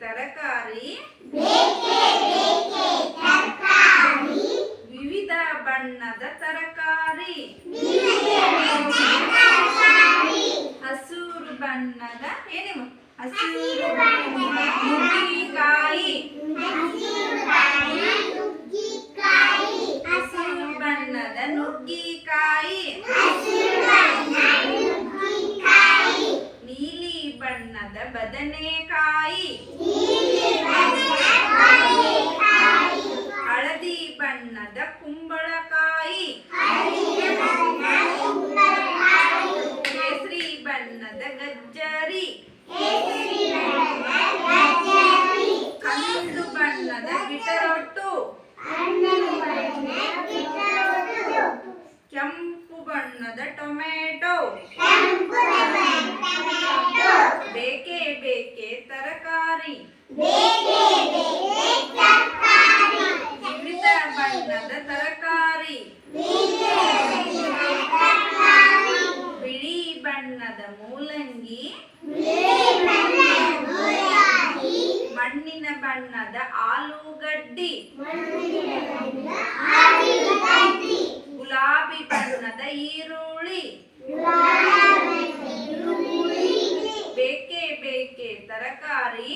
ತರಕಾರಿ ವಿವಿಧ ಬಣ್ಣದ ತರಕಾರಿ ಹಸೂರು ಬಣ್ಣದ ಏನೇನು ಹಸಿರು ನುಗ್ಗಿಕಾಯಿ. ಬಣ್ಣದ ಬದನೆಕಾಯಿ. ಹಳದಿ ಬಣ್ಣದ ಕುಂಬಳಕಾಯಿ. ಕೇಸರಿ ಬಣ್ಣದ ಗಜ್ಜರಿ. ಕಂದು ಬಣ್ಣದ ಬಿಟರೊಟ್ಟು ಕೆಂಪು ಬಣ್ಣದ ಟೊಮೆಟೊ. ತರಕಾರಿ. ವಿವಿಧ ಬಣ್ಣದ ತರಕಾರಿ ಬಿಳಿ ಬಣ್ಣದ ಮೂಲಂಗಿ. ಮಣ್ಣಿನ ಬಣ್ಣದ ಆಲೂಗಡ್ಡಿ. తరకారి